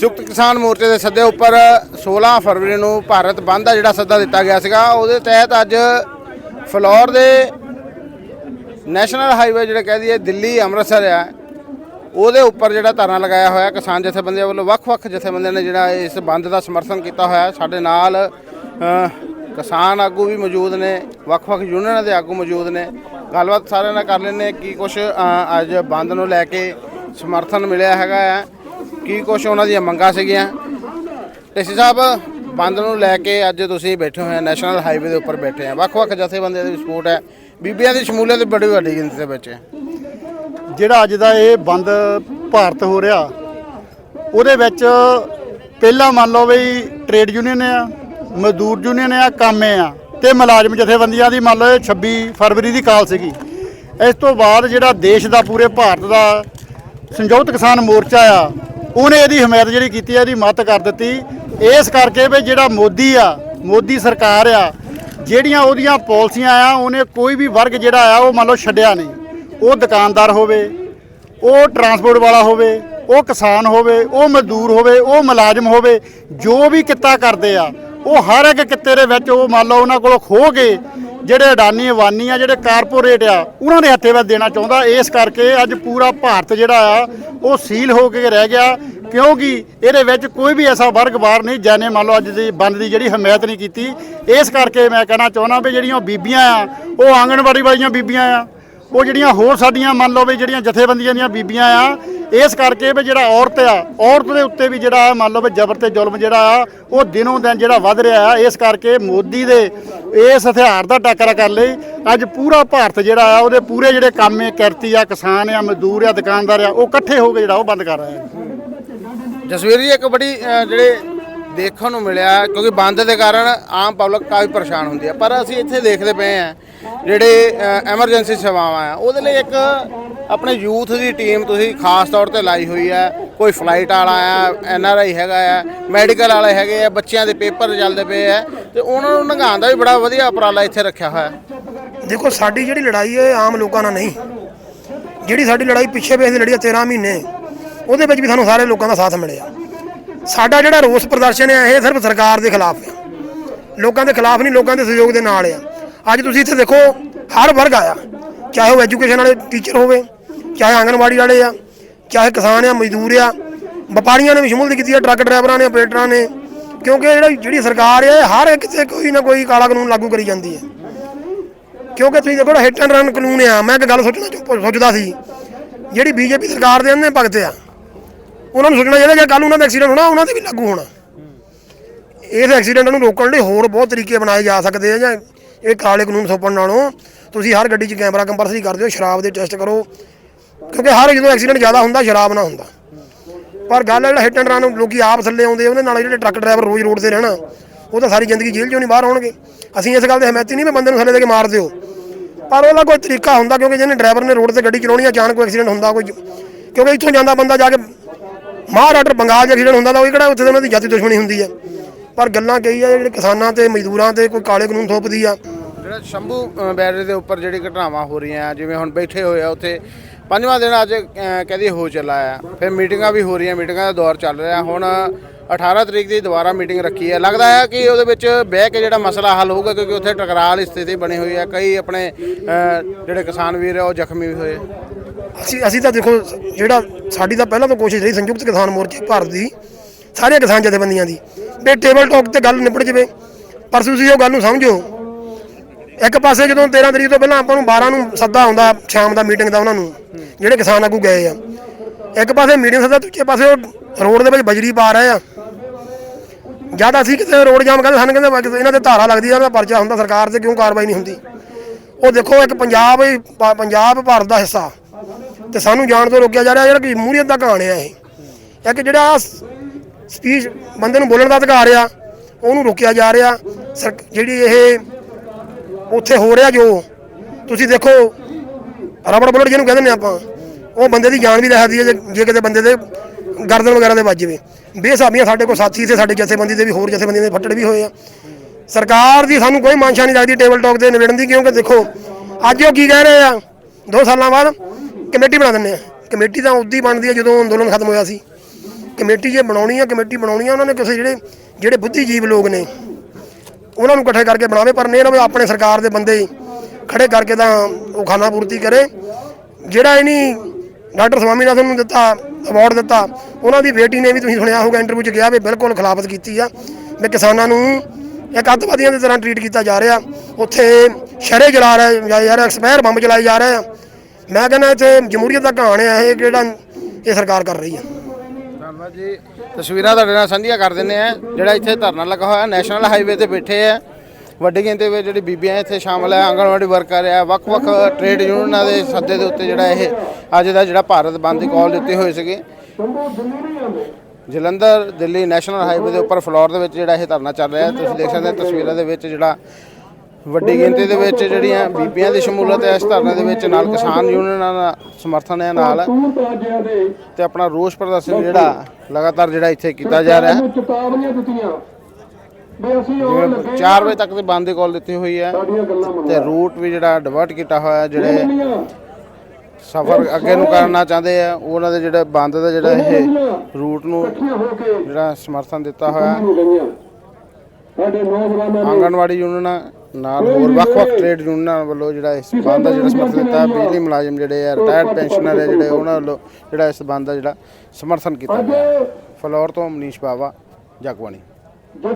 ਸੰਯੁਕਤ ਕਿਸਾਨ ਮੋਰਚੇ ਦੇ ਸੱਦੇ ਉੱਪਰ 16 ਫਰਵਰੀ ਨੂੰ ਭਾਰਤ ਬੰਦ ਦਾ ਜਿਹੜਾ ਸੱਦਾ ਦਿੱਤਾ ਗਿਆ ਸੀਗਾ, ਉਹਦੇ ਤਹਿਤ ਅੱਜ ਫਲੋਰ ਦੇ ਨੈਸ਼ਨਲ ਹਾਈਵੇ ਜਿਹੜਾ ਕਹਿ ਦਈਏ, ਦਿੱਲੀ, ਅੰਮ੍ਰਿਤਸਰ ਆ, ਉਹਦੇ ਉੱਪਰ ਜਿਹੜਾ ਧਰਨਾ ਲਗਾਇਆ ਹੋਇਆ, ਕਿਸਾਨ ਜਥੇਬੰਦੀਆਂ ਵੱਲੋਂ ਵੱਖ-ਵੱਖ ਜਥੇਬੰਦੀਆਂ ਨੇ ਜਿਹੜਾ ਇਸ ਬੰਦ ਦਾ ਸਮਰਥਨ ਕੀਤਾ ਹੋਇਆ। ਸਾਡੇ ਨਾਲ ਕਿਸਾਨ ਆਗੂ ਵੀ ਮੌਜੂਦ ਨੇ, ਵੱਖ-ਵੱਖ ਯੂਨੀਅਨਾਂ ਦੇ ਆਗੂ ਮੌਜੂਦ ਨੇ। ਗੱਲਬਾਤ ਸਾਰਿਆਂ ਨਾਲ ਕਰ ਲੈਂਦੇ ਹਾਂ ਕੀ ਕੁਝ ਅੱਜ ਬੰਦ ਨੂੰ ਲੈ ਕੇ ਸਮਰਥਨ ਮਿਲਿਆ ਹੈਗਾ ਆ। ਕੀ ਕੁਝ ਉਹਨਾਂ ਦੀਆਂ ਮੰਗਾਂ ਸੀਗੀਆਂ। ਢੇਸੀ ਸਾਹਿਬ, ਬੰਦ ਨੂੰ ਲੈ ਕੇ ਅੱਜ ਤੁਸੀਂ ਬੈਠੇ ਹੋਏ ਆ, ਨੈਸ਼ਨਲ ਹਾਈਵੇ ਦੇ ਉੱਪਰ ਬੈਠੇ ਆ। ਵੱਖ-ਵੱਖ ਜਥੇਬੰਦੀਆਂ ਦੀ ਸਪੋਰਟ ਹੈ। ਬੀਬੀਆਂ ਦੀ ਸ਼ਮੂਲੀਅਤ ਬੜੀ ਵੱਡੀ ਗਿਣਤੀ ਦੇ ਵਿੱਚ। ਹੈ ਜਿਹੜਾ ਅੱਜ ਦਾ ਇਹ ਬੰਦ ਭਾਰਤ ਹੋ ਰਿਹਾ, ਉਹਦੇ ਵਿੱਚ ਪਹਿਲਾਂ ਮੰਨ ਲਓ ਵੀ ਟ੍ਰੇਡ ਯੂਨੀਅਨ ਆ, ਮਜ਼ਦੂਰ ਯੂਨੀਅਨ ਆ, ਕਾਮੇ ਆ, ਤੇ ਮੁਲਾਜ਼ਮ ਜਥੇਬੰਦੀਆਂ ਦੀ ਮੰਨ ਲਓ ਇਹ 26 ਫਰਵਰੀ ਦੀ ਕਾਲ ਸੀਗੀ। ਇਸ ਤੋਂ ਬਾਅਦ ਜਿਹੜਾ ਦੇਸ਼ ਦਾ ਪੂਰੇ ਭਾਰਤ ਦਾ ਸੰਯੁਕਤ ਕਿਸਾਨ ਮੋਰਚਾ ਆ ਉਹਨੇ ਇਹਦੀ ਹਮਾਇਤ ਜਿਹੜੀ ਕੀਤੀ ਆ, ਇਹਦੀ ਮਦਦ ਕਰ ਦਿੱਤੀ। ਇਸ ਕਰਕੇ ਵੀ ਜਿਹੜਾ ਮੋਦੀ ਆ, ਮੋਦੀ ਸਰਕਾਰ ਆ, ਜਿਹੜੀਆਂ ਉਹਦੀਆਂ ਪਾਲਿਸੀਆਂ ਆ, ਉਹਨੇ ਕੋਈ ਵੀ ਵਰਗ ਜਿਹੜਾ ਆ, ਉਹ ਮੰਨ ਲਓ ਛੱਡਿਆ ਨਹੀਂ। ਉਹ ਦੁਕਾਨਦਾਰ ਹੋਵੇ, ਉਹ ਟਰਾਂਸਪੋਰਟ ਵਾਲਾ ਹੋਵੇ, ਉਹ ਕਿਸਾਨ ਹੋਵੇ, ਉਹ ਮਜ਼ਦੂਰ ਹੋਵੇ, ਉਹ ਮੁਲਾਜ਼ਮ ਹੋਵੇ, ਜੋ ਵੀ ਕਿੱਤਾ ਕਰਦੇ ਆ, ਉਹ ਹਰ ਇੱਕ ਕਿੱਤੇ ਦੇ ਵਿੱਚ ਉਹ ਮੰਨ ਲਓ ਉਹਨਾਂ ਕੋਲੋਂ ਖੋ ਕੇ ਜਿਹੜੇ ਅਡਾਨੀ, ਅਵਾਨੀ ਆ, ਜਿਹੜੇ ਕਾਰਪੋਰੇਟ ਆ, ਉਹਨਾਂ ਦੇ ਹੱਥੇ ਵਿੱਚ ਦੇਣਾ ਚਾਹੁੰਦਾ। ਇਸ ਕਰਕੇ ਅੱਜ ਪੂਰਾ ਭਾਰਤ ਜਿਹੜਾ ਆ, ਉਹ ਸੀਲ ਹੋ ਕੇ ਰਹਿ ਗਿਆ। ਕਿਉਂਕਿ ਇਹਦੇ ਵਿੱਚ ਕੋਈ ਵੀ ਐਸਾ ਵਰਗ ਬਾਹਰ ਨਹੀਂ, ਜਾਨੇ ਮੰਨ ਲਓ ਅੱਜ ਦੀ ਬੰਦ ਦੀ ਜਿਹੜੀ ਹਮਾਇਤ ਨਹੀਂ ਕੀਤੀ। ਇਸ ਕਰਕੇ ਮੈਂ ਕਹਿਣਾ ਚਾਹੁੰਦਾ ਵੀ ਜਿਹੜੀਆਂ ਉਹ ਬੀਬੀਆਂ ਆ, ਉਹ ਆਂਗਣਵਾੜੀ ਵਾਲੀਆਂ ਬੀਬੀਆਂ ਆ, ਉਹ ਜਿਹੜੀਆਂ ਹੋਰ ਸਾਡੀਆਂ ਮੰਨ ਲਓ ਵੀ ਜਿਹੜੀਆਂ ਜਥੇਬੰਦੀਆਂ ਦੀਆਂ ਬੀਬੀਆਂ ਆ ਇਸ ਕਰਕੇ ਵੀ ਜਿਹੜਾ ਔਰਤ ਆ, ਔਰਤ ਦੇ ਉੱਤੇ ਵੀ ਜਿਹੜਾ ਮੰਨ ਲਓ ਵੀ ਜ਼ਬਰ ਤੇ ਜ਼ੁਲਮ ਜਿਹੜਾ ਆ, ਉਹ ਦਿਨੋਂ ਦਿਨ ਜਿਹੜਾ ਵੱਧ ਰਿਹਾ ਆ, ਇਸ ਕਰਕੇ ਮੋਦੀ ਦੇ ਇਸ ਹਥਿਆਰ ਦਾ ਟੱਕਰਾ ਕਰ ਲਈ। ਅੱਜ ਪੂਰਾ ਭਾਰਤ ਜਿਹੜਾ ਆ, ਉਹਦੇ ਪੂਰੇ ਜਿਹੜੇ ਕੰਮ ਕੰਮੇ ਕਿਰਤੀ ਆ, ਕਿਸਾਨ ਆ, ਮਜ਼ਦੂਰ ਆ, ਦੁਕਾਨਦਾਰ ਆ, ਉਹ ਇਕੱਠੇ ਹੋ ਕੇ ਜਿਹੜਾ ਉਹ ਬੰਦ ਕਰ ਰਹੇ ਆ। ਜਸਵੀਰ ਜੀ, ਇੱਕ ਬੜੀ ਜਿਹੜੇ ਦੇਖਣ ਨੂੰ ਮਿਲਿਆ, ਕਿਉਂਕਿ ਬੰਦ ਦੇ ਕਾਰਨ ਆਮ ਪਬਲਿਕ ਕਾਫੀ ਪਰੇਸ਼ਾਨ ਹੁੰਦੀ ਹੈ ਪਰ ਅਸੀਂ ਇੱਥੇ ਦੇਖਦੇ ਪਏ ਆ, ਜਿਹੜੇ ਐਮਰਜੈਂਸੀ ਸੇਵਾਵਾਂ ਆ, ਉਹਦੇ ਲਈ ਇੱਕ ਆਪਣੇ ਯੂਥ ਦੀ ਟੀਮ ਤੁਸੀਂ ਖਾਸ ਤੌਰ ਤੇ ਲਾਈ ਹੋਈ ਹੈ, ਕੋਈ ਫਲਾਈਟ ਵਾਲਾ ਆ ਐਨ ਆਰ ਆਈ ਹੈਗਾ ਆ ਮੈਡੀਕਲ ਵਾਲੇ ਹੈਗੇ ਆ ਬੱਚਿਆਂ ਦੇ ਪੇਪਰ ਚੱਲਦੇ ਪਏ ਆ ਤੇ ਉਹਨਾਂ ਨੂੰ ਨਗਾਉਣ ਦਾ ਵੀ ਬੜਾ ਵਧੀਆ ਉਪਰਾਲਾ ਇੱਥੇ ਰੱਖਿਆ ਹੋਇਆ ਦੇਖੋ, ਸਾਡੀ ਜਿਹੜੀ ਲੜਾਈ ਹੈ, ਇਹ ਆਮ ਲੋਕਾਂ ਨਾਲ ਨਹੀਂ। ਜਿਹੜੀ ਸਾਡੀ ਲੜਾਈ ਪਿੱਛੇ ਵੇਖ ਦੀ ਲੜੀ ਹੈ 13 ਮਹੀਨੇ, ਉਹਦੇ ਵਿੱਚ ਵੀ ਸਾਨੂੰ ਸਾਰੇ ਲੋਕਾਂ ਦਾ ਸਾਥ ਮਿਲਿਆ। ਸਾਡਾ ਜਿਹੜਾ ਰੋਸ ਪ੍ਰਦਰਸ਼ਨ ਹੈ, ਇਹ ਸਿਰਫ ਸਰਕਾਰ ਦੇ ਖਿਲਾਫ ਹੈ। ਲੋਕਾਂ ਦੇ ਖਿਲਾਫ ਨਹੀਂ, ਲੋਕਾਂ ਦੇ ਸਹਿਯੋਗ ਦੇ ਨਾਲ ਆ ਅੱਜ ਤੁਸੀਂ ਇੱਥੇ ਦੇਖੋ, ਹਰ ਵਰਗ ਆਇਆ, ਚਾਹੇ ਉਹ ਐਜੂਕੇਸ਼ਨ ਵਾਲੇ ਟੀਚਰ ਹੋਵੇ ਚਾਹੇ ਆਂਗਣਵਾੜੀ ਵਾਲੇ ਆ, ਚਾਹੇ ਕਿਸਾਨ ਆ, ਮਜ਼ਦੂਰ ਆ, ਵਪਾਰੀਆਂ ਨੇ ਵੀ ਸ਼ਮੂਲੀਅਤ ਕੀਤੀ ਆ, ਟਰੱਕ ਡਰਾਈਵਰਾਂ ਨੇ, ਆਪਰੇਟਰਾਂ ਨੇ, ਕਿਉਂਕਿ ਜਿਹੜਾ ਜਿਹੜੀ ਸਰਕਾਰ ਹੈ ਹਰ ਇੱਕ ਤੇ ਕੋਈ ਨਾ ਕੋਈ ਕਾਲਾ ਕਾਨੂੰਨ ਲਾਗੂ ਕਰੀ ਜਾਂਦੀ ਹੈ ਕਿਉਂਕਿ ਤੁਸੀਂ ਦੇਖੋ ਹਿੱਟ ਐਂਡ ਰਨ ਕਾਨੂੰਨ ਆ। ਮੈਂ ਇੱਕ ਗੱਲ ਸੋਚਣਾ ਚੁੱਪ- ਸੋਚਦਾ ਸੀ, ਜਿਹੜੀ ਬੀਜੇਪੀ ਸਰਕਾਰ ਦੇ ਅੰਨੇ ਭਗਤ ਆ, ਉਹਨਾਂ ਨੂੰ ਸੋਚਣਾ ਚਾਹੀਦਾ ਕਿ ਕੱਲ ਉਹਨਾਂ ਦਾ ਐਕਸੀਡੈਂਟ ਹੋਣਾ, ਉਹਨਾਂ ਤੇ ਵੀ ਲਾਗੂ ਹੋਣਾ। ਇਸ ਐਕਸੀਡੈਂਟ ਨੂੰ ਰੋਕਣ ਲਈ ਹੋਰ ਬਹੁਤ ਤਰੀਕੇ ਬਣਾਏ ਜਾ ਸਕਦੇ ਆ ਜਾਂ ਇਹ ਕਾਲੇ ਕਾਨੂੰਨ ਸੋਪਣ ਨਾਲੋਂ ਤੁਸੀਂ ਹਰ ਗੱਡੀ 'ਚ ਕੈਮਰਾ ਕੰਪਲਸਰੀ ਕਰ ਦਿਓ, ਸ਼ਰਾਬ ਦੇ ਟੈਸਟ ਕਰੋ ਕਿਉਂਕਿ ਹਰ ਜਦੋਂ ਐਕਸੀਡੈਂਟ ਜ਼ਿਆਦਾ ਹੁੰਦਾ, ਸ਼ਰਾਬ ਨਾ ਹੁੰਦਾ। ਪਰ ਗੱਲ ਹੈ ਜਿਹੜਾ ਹਿੱਟ ਐਂਡ ਰਨ ਲੋਕੀ ਆਪ ਥੱਲੇ ਆਉਂਦੇ ਉਹਦੇ ਨਾਲ ਜਿਹੜੇ ਟਰੱਕ ਡਰਾਈਵਰ ਰੋਜ਼ ਰੋਡ ਤੇ ਰਹਿਣਾ, ਉਹ ਤਾਂ ਸਾਰੀ ਜ਼ਿੰਦਗੀ ਜੇਲ੍ਹ 'ਚੋਂ ਨਹੀਂ ਬਾਹਰ ਆਉਣਗੇ। ਅਸੀਂ ਇਸ ਗੱਲ ਦੇ ਹਮਾਇਤੀ ਨਹੀਂ ਵੀ ਬੰਦੇ ਨੂੰ ਥੱਲੇ ਦੇ ਕੇ ਮਾਰ ਦਿਓ। ਪਰ ਉਹਦਾ ਕੋਈ ਤਰੀਕਾ ਹੁੰਦਾ, ਕਿਉਂਕਿ ਜਿਹਨੇ ਡਰਾਈਵਰ ਨੇ ਰੋਡ ਤੇ ਗੱਡੀ ਚਲਾਉਣੀ ਆ, ਅਚਾਨਕ ਕੋਈ ਐਕਸੀਡੈਂਟ ਹੁੰਦਾ ਕੋਈ, ਕਿਉਂਕਿ ਇੱਥੋਂ ਜਾਂਦਾ ਬੰਦਾ ਜਾ ਕੇ ਮਹਾਰਾਸ਼ਟਰ, ਬੰਗਾਲ 'ਚ ਐਕਸੀਡੈਂਟ ਹੁੰਦਾ ਤਾਂ ਉਹ ਕਿਹੜਾ ਉੱਥੇ ਉਹਨਾਂ ਦੀ ਜਾਤੀ ਦੁਸ਼ਮਣੀ ਹੁੰਦੀ ਹੈ ਪਰ ਗੱਲਾਂ ਕਹੀ ਆ ਜਿਹੜੇ ਕਿਸਾਨਾਂ ਤੇ, ਮਜ਼ਦੂਰਾਂ ਤੇ, ਕੋਈ ਕਾਲੇ ਕਾਨੂੰਨ ਥੋਪਦੀ ਆ। ਜਿਹੜਾ ਸ਼ੰਭੂ ਬੈਰੇ ਦੇ ਉੱਪਰ ਜਿਹੜੀ ਘਟਨਾਵਾਂ ਹੋ ਰਹੀਆਂ, ਜਿਵੇਂ ਹੁਣ ਬੈਠੇ ਹੋਏ ਆ ਉੱਥੇ ਪੰਜਵਾਂ ਦਿਨ ਅੱਜ ਅ, ਕਹਿੰਦੀ ਹੋ ਚੱਲਾ ਆ। ਫਿਰ ਮੀਟਿੰਗਾਂ ਵੀ ਹੋ ਰਹੀਆਂ ਮੀਟਿੰਗਾਂ ਦਾ ਦੌਰ ਚੱਲ ਰਿਹਾ। ਹੁਣ 18 ਤਰੀਕ ਦੀ ਦੁਬਾਰਾ ਮੀਟਿੰਗ ਰੱਖੀ ਹੈ ਲੱਗਦਾ ਹੈ ਕਿ ਉਹਦੇ ਵਿੱਚ ਬਹਿ ਕੇ ਜਿਹੜਾ ਮਸਲਾ ਹੱਲ ਹੋਊਗਾ ਕਿਉਂਕਿ ਉੱਥੇ ਟਕਰਾਅ ਵਾਲੀ ਸਥਿਤੀ ਬਣੀ ਹੋਈ ਹੈ ਕਈ ਆਪਣੇ ਜਿਹੜੇ ਕਿਸਾਨ ਵੀਰ ਆ ਉਹ ਜ਼ਖਮੀ ਵੀ ਹੋਏ। ਅਸੀਂ ਅਸੀਂ ਤਾਂ ਦੇਖੋ ਜਿਹੜਾ ਸਾਡੀ ਤਾਂ ਪਹਿਲਾਂ ਤੋਂ ਕੋਸ਼ਿਸ਼ ਰਹੀ ਸੰਯੁਕਤ ਕਿਸਾਨ ਮੋਰਚੇ ਭਾਰਤ ਦੀ ਸਾਰੇ ਕਿਸਾਨ ਜਥੇਬੰਦੀਆਂ ਦੀ। ਵੀ ਟੇਬਲ ਟਾਕ ਤੇ ਗੱਲ ਨਿਪਟ ਜਵੇ। ਪਰ ਤੁਸੀਂ ਉਹ ਗੱਲ ਨੂੰ ਸਮਝੋ ਇੱਕ ਪਾਸੇ ਜਦੋਂ 13 ਤਰੀਕ ਤੋਂ ਪਹਿਲਾਂ ਆਪਾਂ ਨੂੰ 12 ਨੂੰ ਸੱਦਾ ਆਉਂਦਾ, ਸ਼ਾਮ ਦਾ ਮੀਟਿੰਗ ਦਾ ਉਹਨਾਂ ਨੂੰ, ਜਿਹੜੇ ਕਿਸਾਨ ਆਗੂ ਗਏ ਆ। ਇੱਕ ਪਾਸੇ ਮੀਟਿੰਗ ਸੱਦਾ, ਦੂਜੇ ਪਾਸੇ ਉਹ ਰੋਡ ਦੇ ਵਿੱਚ ਬਜਰੀ ਪਾ ਰਹੇ ਆ। ਜਦ ਅਸੀਂ ਕਿਤੇ ਰੋਡ ਜਾਮ ਕਰਦੇ, ਸਾਨੂੰ ਕਹਿੰਦੇ ਇਹਨਾਂ ਤੇ ਧਾਰਾ ਲੱਗਦੀ ਆ ਉਹਦਾ ਪਰਚਾ ਹੁੰਦਾ, ਸਰਕਾਰ ਤੇ ਕਿਉਂ ਕਾਰਵਾਈ ਨਹੀਂ ਹੁੰਦੀ? ਉਹ ਦੇਖੋ, ਇੱਕ ਪੰਜਾਬ ਪੰਜਾਬ ਭਾਰਤ ਦਾ ਹਿੱਸਾ। ਤੇ ਸਾਨੂੰ ਜਾਣ ਤੋਂ ਰੋਕਿਆ ਜਾ ਰਿਹਾ, ਜਿਹੜਾ ਕਿ ਮੂਹਰੀਅਤ ਦਾ ਕਹਾਣ ਆ ਇਹ। ਇੱਕ ਜਿਹੜਾ ਸਪੀਚ ਬੰਦੇ ਨੂੰ ਬੋਲਣ ਦਾ ਅਧਿਕਾਰ ਆ, ਉਹਨੂੰ ਰੋਕਿਆ ਜਾ ਰਿਹਾ। ਸਰ- ਜਿਹੜੀ ਇਹ ਉੱਥੇ ਹੋ ਰਿਹਾ ਜੋ? ਤੁਸੀਂ ਦੇਖੋ, ਰਬੜ ਬੁਲਟ ਜਿਹਨੂੰ ਕਹਿੰਦੇ ਨੇ ਆਪਾਂ, ਉਹ ਬੰਦੇ ਦੀ ਜਾਨ ਵੀ ਲੈ ਸਕਦੀ ਹੈ ਜੇ ਜੇ ਕਿਤੇ ਬੰਦੇ ਦੇ ਗਰਦਨ ਵਗੈਰਾ ਦੇ ਵੱਜ ਜਾਵੇ। ਬੇਸਾਬੀਆਂ ਸਾਡੇ ਕੋਲ ਸਾਥੀ ਤੇ ਸਾਡੇ ਜਥੇਬੰਦੀ ਦੇ ਵੀ, ਹੋਰ ਜਥੇਬੰਦੀਆਂ ਦੇ ਫੱਟੜ ਵੀ ਹੋਏ ਆ। ਸਰਕਾਰ ਦੀ ਸਾਨੂੰ ਕੋਈ ਮਾਨਸ਼ਾ ਨਹੀਂ ਲੱਗਦੀ ਟੇਬਲ ਟਾਕ ਦੇ ਨਿਬੇੜਨ ਦੀ, ਕਿਉਂਕਿ ਦੇਖੋ, ਅੱਜ ਉਹ ਕੀ ਕਹਿ ਰਹੇ ਆ? ਦੋ ਸਾਲਾਂ ਬਾਅਦ ਕਮੇਟੀ ਬਣਾ ਦਿੰਦੇ ਆ। ਕਮੇਟੀ ਤਾਂ ਉਦੋਂ ਹੀ ਬਣਦੀ ਹੈ ਜਦੋਂ ਅੰਦੋਲਨ ਖਤਮ ਹੋਇਆ ਸੀ। ਕਮੇਟੀ ਜੇ ਬਣਾਉਣੀ ਆ, ਕਮੇਟੀ ਬਣਾਉਣੀ ਆ, ਉਹਨਾਂ ਨੇ ਕਿਸੇ ਜਿਹੜੇ ਜਿਹੜੇ ਬੁੱਧੀਜੀਵ ਲੋਕ ਨੇ। ਉਹਨਾਂ ਨੂੰ ਇਕੱਠੇ ਕਰਕੇ ਬਣਾਵੇ ਪਰ ਨਹੀਂ ਨਾ ਵੀ ਆਪਣੇ ਸਰਕਾਰ ਦੇ ਬੰਦੇ ਹੀ ਖੜੇ ਕਰਕੇ ਤਾਂ ਉਹ ਖਾਨਾ ਪੂਰਤੀ ਕਰੇ। ਜਿਹੜਾ ਇਹ ਡਾਕਟਰ ਸਵਾਮੀਨਾਥਨ ਨੂੰ ਦਿੱਤਾ ਅਵਾਰਡ ਦਿੱਤਾ, ਉਹਨਾਂ ਦੀ ਬੇਟੀ ਨੇ ਵੀ ਤੁਸੀਂ ਸੁਣਿਆ ਹੋਊਗਾ ਇੰਟਰਵਿਊ 'ਚ ਕਿਹਾ ਵੀ ਬਿਲਕੁਲ ਖਿਲਾਫਤ ਕੀਤੀ ਆ। ਵੀ ਕਿਸਾਨਾਂ ਨੂੰ ਇੱਕ ਅੱਤਵਾਦੀਆਂ ਦੀ ਤਰ੍ਹਾਂ ਟਰੀਟ ਕੀਤਾ ਜਾ ਰਿਹਾ। ਉੱਥੇ ਸ਼ਰੇ ਜਲਾ ਰਹੇ, ਜਾ ਯਾਰ ਐਕਸਪਾਇਰ ਬੰਬ ਚਲਾਏ ਜਾ ਰਹੇ ਆ। ਮੈਂ ਕਹਿੰਦਾ ਇੱਥੇ ਜਮਹੂਰੀਅਤ ਦਾ ਕਹਾਣ ਹੈ ਇਹ ਕਿਹੜਾ ਇਹ ਸਰਕਾਰ ਕਰ ਰਹੀ ਆ। ਧੰਨਵਾਦ ਜੀ। ਤਸਵੀਰਾਂ ਤੁਹਾਡੇ ਨਾਲ ਸਾਂਝੀਆਂ ਕਰ ਦਿੰਦੇ ਆ ਜਿਹੜਾ ਇੱਥੇ ਧਰਨਾ ਲੱਗਾ ਹੋਇਆ, ਨੈਸ਼ਨਲ ਹਾਈਵੇ ਤੇ ਬੈਠੇ ਆ। ਵੱਡੀ ਗਿਣਤੀ ਵਿੱਚ ਜਿਹੜੀ ਬੀਬੀਆਂ ਇੱਥੇ ਸ਼ਾਮਲ ਹੈ ਆਂਗਣਵਾੜੀ ਵਰਕਰ ਹੈ ਵੱਖ-ਵੱਖ ਟ੍ਰੇਡ ਯੂਨੀਅਨਾਂ ਦੇ ਸੱਦੇ ਦੇ ਉੱਤੇ ਜਿਹੜਾ ਇਹ ਅੱਜ ਦਾ ਜਿਹੜਾ ਭਾਰਤ ਬੰਦ ਦੀ ਕਾਲ ਦਿੱਤੀ ਹੋਈ ਸੀਗੀ। ਜਲੰਧਰ, ਦਿੱਲੀ ਨੈਸ਼ਨਲ ਹਾਈਵੇ ਦੇ ਉੱਪਰ ਫਲੋਰ ਦੇ ਵਿੱਚ ਜਿਹੜਾ ਇਹ ਧਰਨਾ ਚੱਲ ਰਿਹਾ। ਤੁਸੀਂ ਦੇਖ ਸਕਦੇ ਹੋ ਤਸਵੀਰਾਂ ਦੇ ਵਿੱਚ ਜਿਹੜਾ ਵੱਡੀ ਗਿਣਤੀ ਦੇ ਵਿੱਚ ਜਿਹੜੀਆਂ ਬੀਬੀਆਂ ਦੀ ਸ਼ਮੂਲੀਅਤ ਹੈ ਇਸ ਧਰਨੇ ਦੇ ਵਿੱਚ ਨਾਲ ਕਿਸਾਨ ਯੂਨੀਅਨਾਂ ਦਾ ਸਮਰਥਨ ਹੈ ਨਾਲ ਤੇ ਆਪਣਾ ਰੋਸ ਪ੍ਰਦਰਸ਼ਨ ਜਿਹੜਾ ਲਗਾਤਾਰ ਜਿਹੜਾ ਇੱਥੇ ਕੀਤਾ ਜਾ ਰਿਹਾ ਹੈ। ਚੇਤਾਵਨੀਆਂ ਦਿੱਤੀਆਂ। ਵੀ ਅਸੀਂ ਜਿਵੇਂ 4 ਵਜੇ ਤੱਕ ਦੀ ਬੰਦ ਦੀ ਕਾਲ ਦਿੱਤੀ ਹੋਈ ਹੈ ਤੇ ਰੂਟ ਵੀ ਜਿਹੜਾ ਡਿਵਰਟ ਕੀਤਾ ਹੋਇਆ ਜਿਹੜੇ ਸਫ਼ਰ ਅੱਗੇ ਨੂੰ ਕਰਨਾ ਚਾਹੁੰਦੇ ਆ ਉਹਨਾਂ ਦੇ ਜਿਹੜੇ ਬੰਦ ਦਾ ਜਿਹੜਾ ਇਹ ਰੂਟ ਨੂੰ ਜਿਹੜਾ ਸਮਰਥਨ ਦਿੱਤਾ ਹੋਇਆ ਸਾਡੇ ਨੌਜਵਾਨਾਂ ਨੇ ਆਂਗਣਵਾੜੀ ਯੂਨੀਅਨਾਂ ਨਾਲ ਹੋਰ ਵੱਖ-ਵੱਖ ਟ੍ਰੇਡ ਯੂਨੀਅਨਾਂ ਵੱਲੋਂ ਜਿਹੜਾ ਇਸ ਬੰਦ ਦਾ ਜਿਹੜਾ ਸਮਰਥਨ ਦਿੱਤਾ ਬਿਜਲੀ ਮੁਲਾਜ਼ਮ ਜਿਹੜੇ ਆ ਰਿਟਾਇਰਡ ਪੈਨਸ਼ਨਰ ਹੈ ਜਿਹੜੇ ਉਹਨਾਂ ਵੱਲੋਂ ਜਿਹੜਾ ਇਸ ਬੰਦ ਦਾ ਜਿਹੜਾ ਸਮਰਥਨ ਕੀਤਾ ਗਿਆ। ਫਲੋਰ ਤੋਂ ਮਨੀਸ਼ ਬਾਵਾ ਜਗਬਾਣੀ।